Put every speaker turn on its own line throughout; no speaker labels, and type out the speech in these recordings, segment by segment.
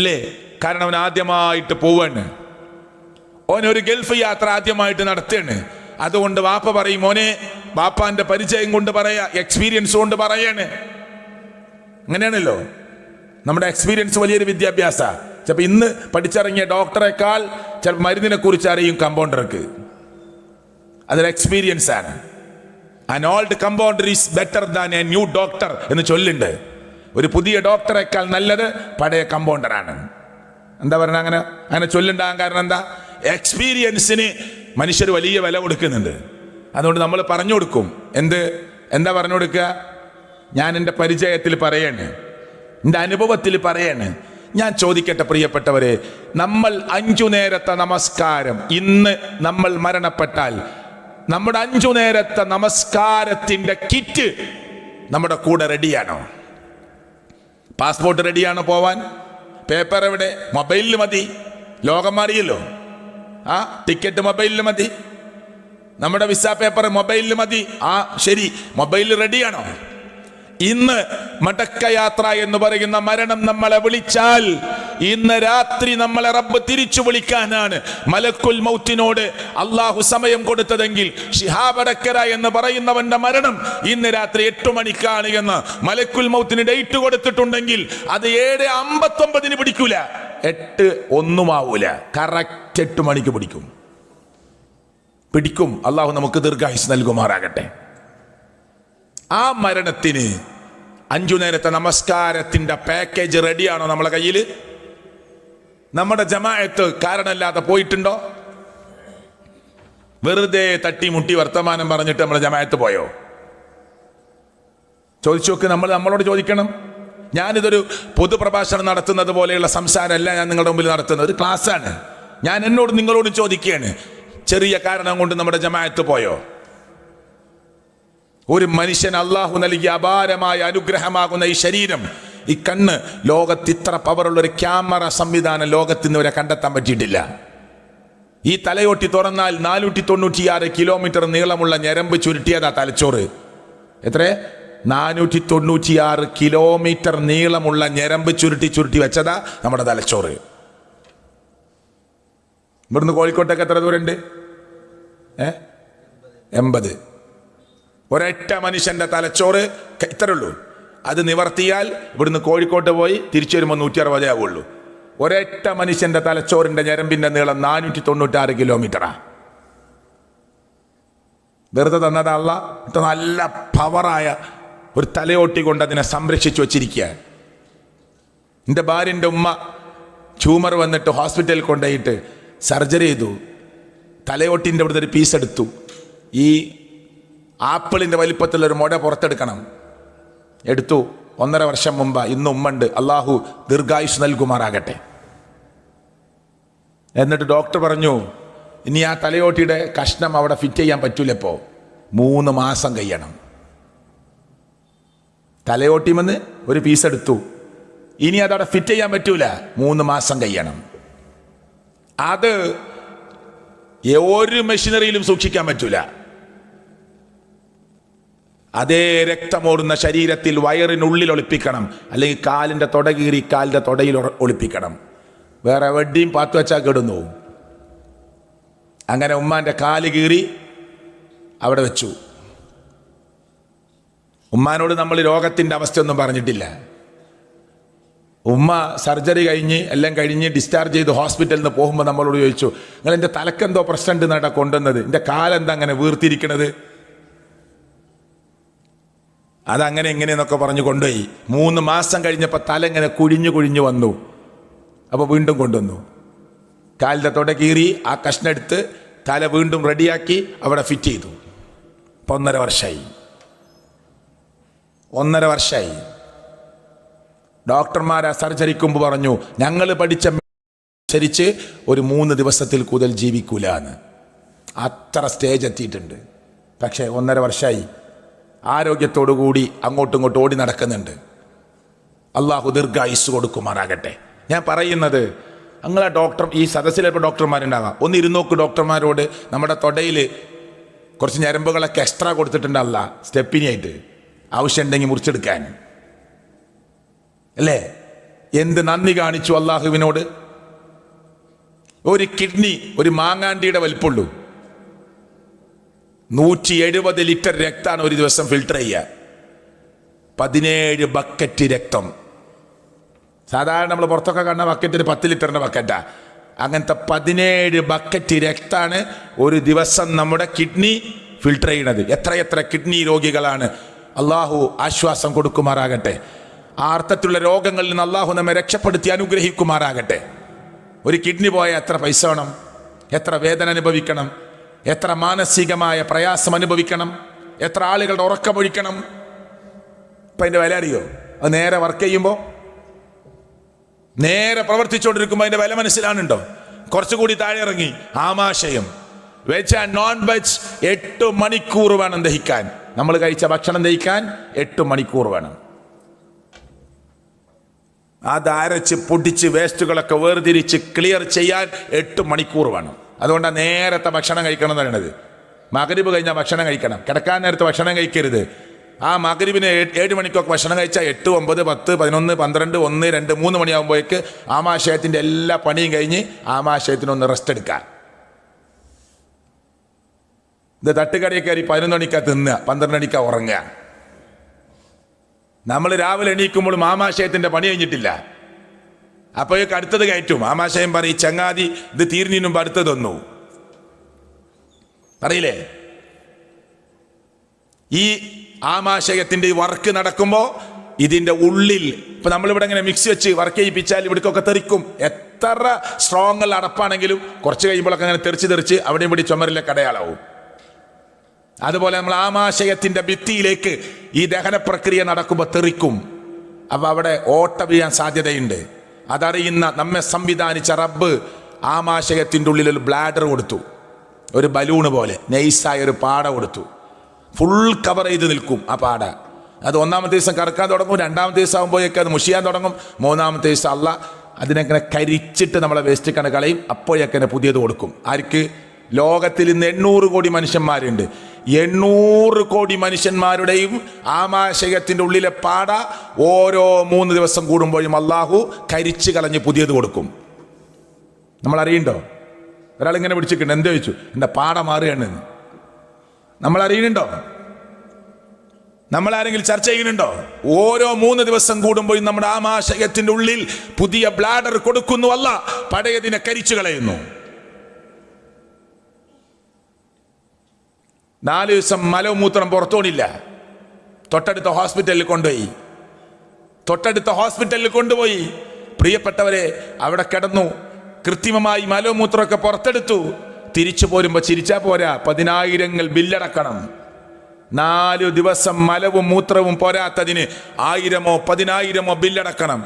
ഇല്ലേ കാരണം അവൻ ആദ്യമായിട്ട് പോവാണ്. ഓൻ ഒരു ഗൾഫ് യാത്ര ആദ്യമായിട്ട് നടത്തുകയാണ് അതുകൊണ്ട് വാപ്പ പറയും മോനെ വാപ്പാന്റെ പരിചയം കൊണ്ട് പറയാ എക്സ്പീരിയൻസ് കൊണ്ട് പറയാണ്. അങ്ങനെയാണല്ലോ നമ്മുടെ എക്സ്പീരിയൻസ് വലിയൊരു വിദ്യാഭ്യാസ. ചിലപ്പോൾ ഇന്ന് പഠിച്ചിറങ്ങിയ ഡോക്ടറെക്കാൾ ചിലപ്പോൾ മരുന്നിനെ കുറിച്ച് അറിയും കമ്പൗണ്ടർക്ക്. അതൊരു എക്സ്പീരിയൻസ് ആണ്. An old compounder is better than a new doctor എന്ന് ചൊല്ലുണ്ട്. ഒരു പുതിയ ഡോക്ടറേക്കാൾ നല്ലത് പഴയ കമ്പൗണ്ടറാണ്. എന്താ പറയുക അങ്ങനെ? അങ്ങനെ ചൊല്ലുണ്ടാകാൻ കാരണം എന്താ? എക്സ്പീരിയൻസിന് മനുഷ്യർ വലിയ വില കൊടുക്കുന്നുണ്ട്. അതുകൊണ്ട് നമ്മൾ പറഞ്ഞു കൊടുക്കും. എന്ത്? എന്താ പറഞ്ഞു കൊടുക്കുക ഞാൻ എന്റെ പരിചയത്തിൽ പറയാണ്. എന്റെ അനുഭവത്തിൽ പറയാണ്. ഞാൻ ചോദിക്കട്ടെ പ്രിയപ്പെട്ടവരെ നമ്മൾ അഞ്ചു നേരത്തെ നമസ്കാരം. ഇന്ന് നമ്മൾ മരണപ്പെട്ടാൽ നമ്മുടെ അഞ്ചു നേരത്തെ നമസ്കാരത്തിന്റെ കിറ്റ് നമ്മുടെ കൂടെ റെഡിയാണോ പാസ്പോർട്ട് റെഡിയാണ് പോവാൻ? പേപ്പർ എവിടെ? മൊബൈലിൽ മതി. ലോകം മാറിയല്ലോ. ആ ടിക്കറ്റ് മൊബൈലിൽ മതി. നമ്മുടെ വിസ പേപ്പർ മൊബൈലിൽ മതി. ആ ശരി. മൊബൈലിൽ റെഡിയാണോ? ഇന്ന് മടക്കയാത്ര എന്ന് പറയുന്ന മരണം നമ്മളെ വിളിച്ചാൽ ഇന്ന് രാത്രി നമ്മളെ റബ്ബ് തിരിച്ചു വിളിക്കാനാണ്. മലക്കുൽ മൗത്തിനോട് അള്ളാഹു സമയം കൊടുത്തതെങ്കിൽ ഷിഹാബടക്കര എന്ന് പറയുന്നവന്റെ മരണം ഇന്ന് രാത്രി എട്ട് മണിക്കാണ് എന്ന് മലക്കുൽ മൗത്തിന് ഡേറ്റ് കൊടുത്തിട്ടുണ്ടെങ്കിൽ അത് ഏഴ് അമ്പത്തൊമ്പതിന് പിടിക്കൂല. എട്ട് ഒന്നും ആവൂല. കറക്റ്റ് എട്ട് മണിക്ക് പിടിക്കും. പിടിക്കും. അള്ളാഹു നമുക്ക് ദീർഘായുസ് നൽകുമാറാകട്ടെ. ആ മരണത്തിന് അഞ്ചു നേരത്തെ നമസ്കാരത്തിന്റെ പാക്കേജ് റെഡിയാണോ നമ്മളെ കയ്യിൽ നമ്മുടെ ജമായത്ത് കാരണമല്ലാതെ പോയിട്ടുണ്ടോ? വെറുതെ തട്ടി മുട്ടി വർത്തമാനം പറഞ്ഞിട്ട് നമ്മുടെ ജമായത്ത് പോയോ? ചോദിച്ചു നോക്ക് നമ്മൾ നമ്മളോട് ചോദിക്കണം. ഞാനിതൊരു പൊതുപ്രഭാഷണം നടത്തുന്നത് പോലെയുള്ള സംസാരമല്ല ഞാൻ നിങ്ങളുടെ മുമ്പിൽ നടത്തുന്നത്. ഒരു ക്ലാസ്സാണ്. ഞാൻ എന്നോട് നിങ്ങളോട് ചോദിക്കുകയാണ്. ചെറിയ കാരണം കൊണ്ട് നമ്മുടെ ജമായത്ത് പോയോ? ഒരു മനുഷ്യൻ അള്ളാഹു നൽകിയ അപാരമായ അനുഗ്രഹമാകുന്ന ഈ ശരീരം ഈ കണ്ണ് ലോകത്ത് ഇത്ര പവറുള്ള ഒരു ക്യാമറ സംവിധാനം ലോകത്ത് ഇന്ന് വരെ കണ്ടെത്താൻ പറ്റിയിട്ടില്ല. ഈ തലയോട്ടി തുറന്നാൽ നാനൂറ്റി തൊണ്ണൂറ്റിയാറ് കിലോമീറ്റർ നീളമുള്ള ഞരമ്പ് ചുരുട്ടിയതാ തലച്ചോറ്. എത്ര? നാനൂറ്റി തൊണ്ണൂറ്റിയാറ് കിലോമീറ്റർ നീളമുള്ള ഞരമ്പ് ചുരുട്ടി ചുരുട്ടി വെച്ചതാ നമ്മുടെ തലച്ചോറ്. ഇവിടുന്ന് കോഴിക്കോട്ടേക്ക് എത്ര ദൂരമുണ്ട് ഏ? എൺപത്. ഒരൊറ്റ മനുഷ്യന്റെ തലച്ചോറ് ഇത്രയുള്ളൂ അത് നിവർത്തിയാൽ ഇവിടുന്ന് കോഴിക്കോട്ട് പോയി തിരിച്ചു വരുമ്പോൾ നൂറ്റി അറുപതേ ആവുള്ളൂ. ഒരൊറ്റ മനുഷ്യന്റെ തലച്ചോറിന്റെ ഞരമ്പിന്റെ നീളം നാനൂറ്റി തൊണ്ണൂറ്റാറ് കിലോമീറ്ററാ. വെറുതെ തന്നതല്ല നല്ല പവറായ ഒരു തലയോട്ടി കൊണ്ട് അതിനെ സംരക്ഷിച്ചു വച്ചിരിക്കുക. എന്റെ ഭാര്യന്റെ ഉമ്മ ട്യൂമർ വന്നിട്ട് ഹോസ്പിറ്റലിൽ കൊണ്ടുപോയിട്ട് സർജറി ചെയ്തു. തലയോട്ടിന്റെ അവിടുത്തെ ഒരു പീസ് എടുത്തു. ഈ ആപ്പിളിന്റെ വലിപ്പത്തിലൊരു മുട പുറത്തെടുക്കണം. എടുത്തു. ഒന്നര വർഷം മുമ്പ് ഇന്ന് ഉമ്മണ്ട്. അള്ളാഹു ദീർഘായുസ് നൽകുമാറാകട്ടെ. എന്നിട്ട് ഡോക്ടർ പറഞ്ഞു ഇനി ആ തലയോട്ടിയുടെ കഷ്ണം അവിടെ ഫിറ്റ് ചെയ്യാൻ പറ്റൂലപ്പോ. മൂന്ന് മാസം കഴിയണം. തലയോട്ടിമെന്ന് ഒരു പീസ് എടുത്തു. ഇനി അതവിടെ ഫിറ്റ് ചെയ്യാൻ പറ്റൂല. മൂന്ന് മാസം കഴിയണം. അത് ഒരു മെഷീനറിയിലും സൂക്ഷിക്കാൻ പറ്റൂല. അതേ രക്തമോടുന്ന ശരീരത്തിൽ വയറിനുള്ളിൽ ഒളിപ്പിക്കണം. അല്ലെങ്കിൽ കാലിന്റെ തുട കീറി കാലിന്റെ തുടയിൽ ഒളിപ്പിക്കണം. വേറെ എവിടെയും പാത്തു വെച്ചാൽ കെടുന്നു. അങ്ങനെ ഉമ്മാന്റെ കാൽ കീറി അവിടെ വെച്ചു. ഉമ്മാനോട് നമ്മൾ രോഗത്തിന്റെ അവസ്ഥയൊന്നും പറഞ്ഞിട്ടില്ല. ഉമ്മ സർജറി കഴിഞ്ഞ് എല്ലാം കഴിഞ്ഞ് ഡിസ്ചാർജ് ചെയ്ത് ഹോസ്പിറ്റലിൽ നിന്ന് പോകുമ്പോൾ നമ്മളോട് ചോദിച്ചു നിങ്ങൾ എന്റെ തലക്കെന്തോ പ്രശ്നം ഉണ്ട് കൊണ്ടുവന്നത്? എന്റെ കാലെന്താ അങ്ങനെ വീർത്തിരിക്കണത്? അതങ്ങനെ എങ്ങനെയെന്നൊക്കെ പറഞ്ഞു കൊണ്ടുപോയി. മൂന്ന് മാസം കഴിഞ്ഞപ്പോൾ തല ഇങ്ങനെ കുഴിഞ്ഞു കുഴിഞ്ഞു വന്നു. അപ്പോൾ വീണ്ടും കൊണ്ടുവന്നു. കാലിന്റെ തൊട കീറി ആ കഷ്ണം എടുത്ത് തല വീണ്ടും റെഡിയാക്കി അവിടെ ഫിറ്റ് ചെയ്തു. ഇപ്പം ഒന്നര വർഷമായി. ഒന്നര വർഷമായി. ഡോക്ടർമാർ ആ സർജറിക്ക് പറഞ്ഞു ഞങ്ങൾ പഠിച്ച അനുസരിച്ച് ഒരു മൂന്ന് ദിവസത്തിൽ കൂടുതൽ ജീവിക്കൂല എന്ന് അത്ര സ്റ്റേജ് എത്തിയിട്ടുണ്ട്. പക്ഷേ ഒന്നര വർഷമായി. ആരോഗ്യത്തോടു കൂടി അങ്ങോട്ടും ഇങ്ങോട്ടും ഓടി നടക്കുന്നുണ്ട്. അള്ളാഹു ദീർഘായുസ് കൊടുക്കുമാറാകട്ടെ. ഞാൻ പറയുന്നത് നിങ്ങളെ ഡോക്ടർ ഈ സദസ്സിലിപ്പോൾ ഡോക്ടർമാരുണ്ടാകാം ഒന്ന് ഇരുന്നോക്ക് ഡോക്ടർമാരോട് നമ്മുടെ തൊടയിൽ കുറച്ച് ഞരമ്പുകളൊക്കെ എക്സ്ട്രാ കൊടുത്തിട്ടുണ്ടല്ല സ്റ്റെപ്പിനായിട്ട് ആവശ്യമുണ്ടെങ്കിൽ മുറിച്ചെടുക്കാൻ. അല്ലേ? എന്ത് നന്ദി കാണിച്ചു അള്ളാഹുവിനോട് ഒരു കിഡ്നി ഒരു മാങ്ങാണ്ടിയുടെ വലിപ്പുള്ളൂ. നൂറ്റി എഴുപത് ലിറ്റർ രക്തമാണ് ഒരു ദിവസം ഫിൽട്ടർ ചെയ്യുക. പതിനേഴ് ബക്കറ്റ് രക്തം. സാധാരണ നമ്മൾ പുറത്തൊക്കെ കാണുന്ന ബക്കറ്റ് പത്ത് ലിറ്ററിന്റെ ബക്കറ്റാ അങ്ങനത്തെ പതിനേഴ് ബക്കറ്റ് രക്തമാണ് ഒരു ദിവസം നമ്മുടെ കിഡ്നി ഫിൽട്ടർ ചെയ്യണത് എത്രയെത്ര കിഡ്നി രോഗികളാണ്. അള്ളാഹു ആശ്വാസം കൊടുക്കുമാറാകട്ടെ. ആ അർത്ഥത്തിലുള്ള രോഗങ്ങളിൽ നിന്ന് അള്ളാഹു നമ്മെ രക്ഷപ്പെടുത്തി അനുഗ്രഹിക്കുമാറാകട്ടെ. ഒരു കിഡ്നി പോയാൽ എത്ര പൈസ വേണം? എത്ര വേദന അനുഭവിക്കണം? എത്ര മാനസികമായ പ്രയാസം അനുഭവിക്കണം എത്ര ആളുകളുടെ ഉറക്കമൊഴിക്കണം ഇപ്പം അതിന്റെ വില അറിയോ? അത് നേരെ വർക്ക് ചെയ്യുമ്പോൾ നേരെ പ്രവർത്തിച്ചുകൊണ്ടിരിക്കുമ്പോൾ അതിന്റെ വില മനസ്സിലാണുണ്ടോ കുറച്ചുകൂടി താഴെ ഇറങ്ങി ആമാശയം. വെച്ച് നോൺ വെജ് എട്ട് മണിക്കൂർ വേണം ദഹിക്കാൻ. നമ്മൾ കഴിച്ച ഭക്ഷണം ദഹിക്കാൻ എട്ട് മണിക്കൂർ വേണം. അത് അരച്ച് പൊടിച്ച് വേസ്റ്റുകളൊക്കെ വേർതിരിച്ച് ക്ലിയർ ചെയ്യാൻ എട്ട് മണിക്കൂർ വേണം. അതുകൊണ്ടാണ് നേരത്തെ ഭക്ഷണം കഴിക്കണം എന്ന് പറയണത്. മകരിബ് കഴിഞ്ഞാൽ ഭക്ഷണം കഴിക്കണം. കിടക്കാൻ നേരത്തെ ഭക്ഷണം കഴിക്കരുത്. ആ മകരിബിന് ഏഴ് മണിക്കൊക്കെ ഭക്ഷണം കഴിച്ചാൽ എട്ട് ഒമ്പത് പത്ത് പതിനൊന്ന് പന്ത്രണ്ട് ഒന്ന് രണ്ട് മൂന്ന് മണിയാകുമ്പോഴേക്ക് ആമാശയത്തിന്റെ എല്ലാ പണിയും കഴിഞ്ഞ് ആമാശയത്തിനൊന്ന് റെസ്റ്റ് എടുക്കാം ഇത് തട്ടുകടയിൽ കയറി പതിനൊന്ന് മണിക്കാ തിന്നുക പന്ത്രണ്ട് മണിക്കാ ഉറങ്ങുക. നമ്മൾ രാവിലെ എണീക്കുമ്പോഴും ആമാശയത്തിന്റെ പണി കഴിഞ്ഞിട്ടില്ല. അപ്പോഴേക്ക് അടുത്തത് കയറ്റും. ആമാശയം പറയും ചങ്ങാതി ഇത് തീർന്നിനും അടുത്തതൊന്നു അടുത്തത് തന്നു. അറിയില്ലേ ഈ ആമാശയത്തിന്റെ വർക്ക് നടക്കുമ്പോൾ ഇതിന്റെ ഉള്ളിൽ ഇപ്പൊ നമ്മളിവിടെ ഇങ്ങനെ മിക്സ് വെച്ച് വർക്ക് ചെയ്യിപ്പിച്ചാൽ ഇവിടേക്കൊക്കെ തെറിക്കും. എത്ര സ്ട്രോങ് അല്ല അടപ്പാണെങ്കിലും കുറച്ച് കഴിയുമ്പോഴൊക്കെ അങ്ങനെ തെറിച്ച് തെറിച്ച് അവിടെയും ഇവിടെ ചുമരിലെ കടയാളാവും. അതുപോലെ നമ്മൾ ആമാശയത്തിന്റെ ഭിത്തിയിലേക്ക് ഈ ദഹന പ്രക്രിയ നടക്കുമ്പോൾ തെറിക്കും. അപ്പൊ അവിടെ ഓട്ട വീഴാൻ സാധ്യതയുണ്ട്. അതറിയുന്ന നമ്മെ സംവിധാനിച്ച റബ്ബ് ആമാശയത്തിന്റെ ഉള്ളിൽ ഒരു ബ്ലാഡർ കൊടുത്തു. ഒരു ബലൂണ് പോലെ നൈസായ ഒരു പാട കൊടുത്തു. ഫുൾ കവർ ചെയ്ത് നിൽക്കും ആ പാട. അത് ഒന്നാമത്തെ ദിവസം കറക്കാൻ തുടങ്ങും രണ്ടാമത്തെ ദിവസം ആകുമ്പോഴേക്ക് അത് മുഷിയാൻ തുടങ്ങും മൂന്നാമത്തെ ദിവസം അല്ല. അതിനെങ്ങനെ കരിച്ചിട്ട് നമ്മളെ വേസ്റ്റ് കണ കളയും പുതിയത് കൊടുക്കും. ആർക്ക്? ലോകത്തിൽ ഇന്ന് എണ്ണൂറ് കോടി മനുഷ്യന്മാരുണ്ട്. എണ്ണൂറ് കോടി മനുഷ്യന്മാരുടെയും ആമാശയത്തിന്റെ ഉള്ളിലെ പാട ഓരോ മൂന്ന് ദിവസം കൂടുമ്പോഴും അള്ളാഹു കരിച്ചു കളഞ്ഞ് പുതിയത് കൊടുക്കും. നമ്മൾ അറിയണ്ടോ ഒരാളിങ്ങനെ പിടിച്ചിട്ടുണ്ട്. എന്ത് ചോദിച്ചു? എന്റെ പാട മാറുകയാണ്. നമ്മൾ അറിയുന്നുണ്ടോ നമ്മൾ ആരെങ്കിലും ചർച്ച ചെയ്യുന്നുണ്ടോ? ഓരോ മൂന്ന് ദിവസം കൂടുമ്പോൾ നമ്മുടെ ആമാശയത്തിന്റെ ഉള്ളിൽ പുതിയ ബ്ലാഡർ കൊടുക്കുന്നു അല്ല പഴയതിനെ കരിച്ചു കളയുന്നു. നാല് ദിവസം മലമൂത്രം പുറത്തോണില്ല. തൊട്ടടുത്ത ഹോസ്പിറ്റലിൽ കൊണ്ടുപോയി. തൊട്ടടുത്ത ഹോസ്പിറ്റലിൽ കൊണ്ടുപോയി. പ്രിയപ്പെട്ടവരെ അവിടെ കിടന്നു. കൃത്രിമമായി മലമൂത്രമൊക്കെ പുറത്തെടുത്തു. തിരിച്ചു പോരുമ്പോൾ ചിരിച്ചാ പോരാ. പതിനായിരങ്ങൾ ബില്ലടക്കണം. നാലു ദിവസം മലവും മൂത്രവും പോരാത്തതിന് ആയിരമോ പതിനായിരമോ ബില്ലടക്കണം.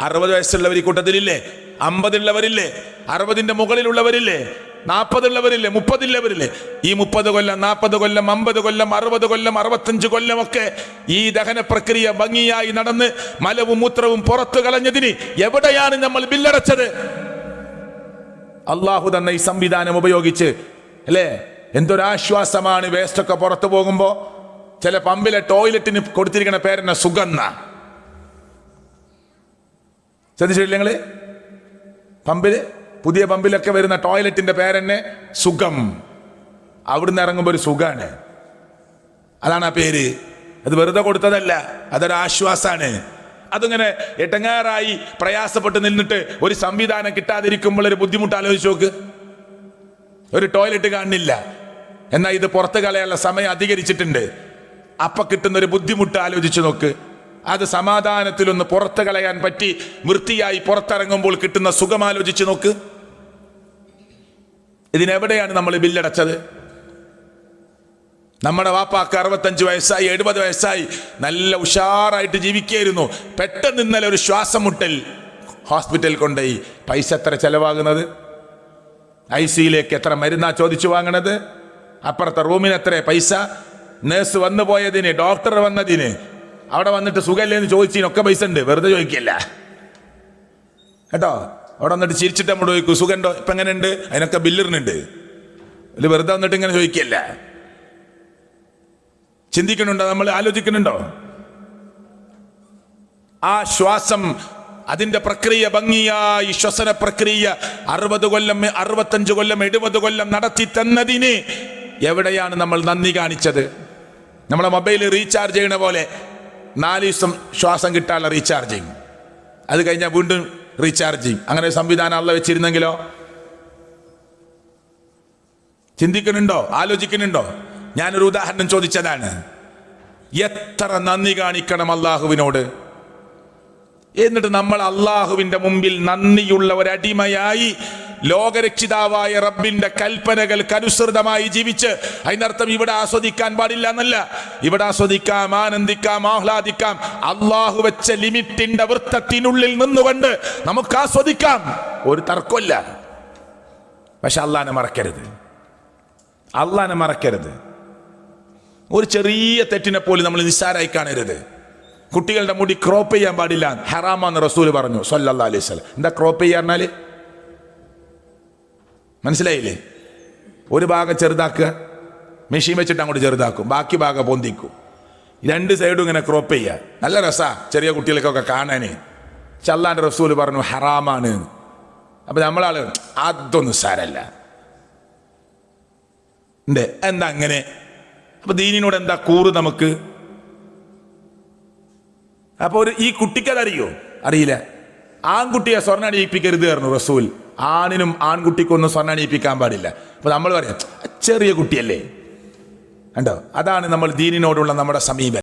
അറുപത് വയസ്സുള്ളവർ ഈ കൂട്ടത്തിലില്ലേ? അമ്പതുള്ളവരില്ലേ അറുപതിന്റെ മുകളിലുള്ളവരില്ലേ? നാൽപ്പതുള്ളവരില്ലേ മുപ്പതുള്ളവരില്ലേ ഈ മുപ്പത് കൊല്ലം നാൽപ്പത് കൊല്ലം അമ്പത് കൊല്ലം അറുപത് കൊല്ലം അറുപത്തഞ്ച് കൊല്ലമൊക്കെ ഈ ദഹന പ്രക്രിയ ഭംഗിയായി നടന്ന് മലവും മൂത്രവും പുറത്തു കളഞ്ഞതിന് എവിടെയാണ് നമ്മൾ ബില്ലടച്ചത്? അള്ളാഹു തന്നെ ഈ സംവിധാനം ഉപയോഗിച്ച് അല്ലേ? എന്തൊരാശ്വാസമാണ് വേസ്റ്റ് ഒക്കെ പുറത്തു പോകുമ്പോ? ചില പമ്പിലെ ടോയ്ലറ്റിന് കൊടുത്തിരിക്കുന്ന പേരെന്നെ സുഗന്ധ. ശ്രദ്ധിച്ചിട്ടില്ല നിങ്ങൾ? പമ്പിൽ? പുതിയ പമ്പിലൊക്കെ വരുന്ന ടോയ്ലറ്റിന്റെ പേരെന്നെ സുഖം. അവിടുന്ന് ഇറങ്ങുമ്പോൾ ഒരു സുഖാണ്. അതാണ് ആ പേര്. അത് വെറുതെ കൊടുത്തതല്ല. അതൊരു ആശ്വാസാണ്. അതിങ്ങനെ എട്ടങ്ങാറായി പ്രയാസപ്പെട്ട് നിന്നിട്ട് ഒരു സംവിധാനം കിട്ടാതിരിക്കുമ്പോൾ ഒരു ബുദ്ധിമുട്ട് ആലോചിച്ച് നോക്ക്. ഒരു ടോയ്ലറ്റ് കാണുന്നില്ല എന്നാൽ ഇത് പുറത്ത് കളയാനുള്ള സമയം അധികരിച്ചിട്ടുണ്ട്. അപ്പൊ കിട്ടുന്ന ഒരു ബുദ്ധിമുട്ട് ആലോചിച്ച് നോക്ക്. അത് സമാധാനത്തിലൊന്ന് പുറത്ത് കളയാൻ പറ്റി വൃത്തിയായി പുറത്തിറങ്ങുമ്പോൾ കിട്ടുന്ന സുഖം ആലോചിച്ച് നോക്ക്. ഇതിനെവിടെയാണ് നമ്മൾ ബില്ലടച്ചത്? നമ്മുടെ വാപ്പാക്ക് അറുപത്തഞ്ച് വയസ്സായി എഴുപത് വയസ്സായി നല്ല ഉഷാറായിട്ട് ജീവിക്കായിരുന്നു പെട്ടെന്ന് ഇന്നലെ ഒരു ശ്വാസം മുട്ടൽ ഹോസ്പിറ്റലിൽ കൊണ്ടുപോയി. പൈസ എത്ര ചെലവാകുന്നത്? ഐ സിയിലേക്ക് എത്ര മരുന്നാ ചോദിച്ചു വാങ്ങണത്? അപ്പുറത്തെ റൂമിന് എത്ര പൈസ? നേഴ്സ് വന്നു പോയതിന് ഡോക്ടർ വന്നതിന്. അവിടെ വന്നിട്ട് സുഖമില്ലെന്ന് ചോദിച്ചതിനൊക്കെ പൈസ ഉണ്ട്. വെറുതെ ചോദിക്കില്ല. കേട്ടോ? അവിടെ വന്നിട്ട് ചിരിച്ചിട്ട് നമ്മൾ ചോദിക്കും സുഖമുണ്ടോ ഇപ്പം എങ്ങനെ ഉണ്ട് അതിനൊക്കെ ബില്ലിറിനുണ്ട് ഇതിൽ വെറുതെ വന്നിട്ട് ഇങ്ങനെ ചോദിക്കല്ല ചിന്തിക്കണുണ്ടോ നമ്മൾ ആലോചിക്കുന്നുണ്ടോ? ആ ശ്വാസം അതിന്റെ പ്രക്രിയ ഭംഗിയായി ശ്വസന പ്രക്രിയ അറുപത് കൊല്ലം അറുപത്തഞ്ച് കൊല്ലം എഴുപത് കൊല്ലം നടത്തി തന്നതിന് എവിടെയാണ് നമ്മൾ നന്ദി കാണിച്ചത്? നമ്മളെ മൊബൈൽ റീചാർജ് ചെയ്യണ പോലെ നാല് ദിവസം ശ്വാസം കിട്ടാനുള്ള റീചാർജ് ചെയ്യും. അത് കഴിഞ്ഞാൽ വീണ്ടും റീചാർജ് ചെയ്യും അങ്ങനെ സംവിധാനം അല്ല വെച്ചിരുന്നെങ്കിലോ? ചിന്തിക്കുന്നുണ്ടോ? ആലോചിക്കുന്നുണ്ടോ? ഞാനൊരു ഉദാഹരണം ചോദിച്ചതാണ്. എത്ര നന്ദി കാണിക്കണം അള്ളാഹുവിനോട്? എന്നിട്ട് നമ്മൾ അള്ളാഹുവിന്റെ മുമ്പിൽ നന്ദിയുള്ള ഒരടിമയായി ലോകരക്ഷിതാവായ റബ്ബിന്റെ കൽപ്പനകൾക്ക് അനുസൃതമായി ജീവിച്ച് അതിനർത്ഥം ഇവിടെ ആസ്വദിക്കാൻ പാടില്ല എന്നല്ല. ഇവിടെ ആസ്വദിക്കാം ആനന്ദിക്കാം ആഹ്ലാദിക്കാം. അള്ളാഹു വെച്ച ലിമിറ്റിന്റെ വൃത്തത്തിനുള്ളിൽ നിന്നുകൊണ്ട് നമുക്ക് ആസ്വദിക്കാം. ഒരു തർക്കമില്ല പക്ഷെ അള്ളാനെ മറക്കരുത്. അള്ളാനെ മറക്കരുത്. ഒരു ചെറിയ തെറ്റിനെ പോലും നമ്മൾ നിസ്സാരായി കാണരുത്. കുട്ടികളുടെ മുടി ക്രോപ്പ് ചെയ്യാൻ പാടില്ല. ഹറാമാന്ന് റസൂൽ പറഞ്ഞു സല്ലല്ലാ അലൈഹി സ്വലം എന്താ ക്രോപ്പ് ചെയ്യാ പറഞ്ഞാൽ? മനസ്സിലായില്ലേ? ഒരു ഭാഗം ചെറുതാക്കുക മെഷീൻ വെച്ചിട്ട് അങ്ങോട്ട് ചെറുതാക്കും ബാക്കി ഭാഗം പൊന്തിക്കും. രണ്ട് സൈഡും ഇങ്ങനെ ക്രോപ്പ് ചെയ്യുക. നല്ല രസാ ചെറിയ കുട്ടികൾക്കൊക്കെ കാണാന്. ചല്ലാന്റെ റസൂൽ പറഞ്ഞു ഹറാമാണ്. അപ്പം നമ്മളാൾ അതൊന്നും സാരല്ല. എന്താ? അങ്ങനെ? അപ്പൊ ദീനിനോട് എന്താ കൂറ് നമുക്ക്? അപ്പൊ ഒരു ഈ കുട്ടിക്കതറിയോ അറിയില്ല. ആൺകുട്ടിയെ സ്വർണ അടിയിപ്പിക്കരുത് പറഞ്ഞു റസൂൽ. ആണിനും ആൺകുട്ടിക്കൊന്നും സ്വർണ അണിയിപ്പിക്കാൻ പാടില്ല. അപ്പൊ നമ്മൾ പറയാം ചെറിയ കുട്ടിയല്ലേ? കണ്ടോ? അതാണ് നമ്മൾ ദീനിനോടുള്ള നമ്മുടെ സമീപനം.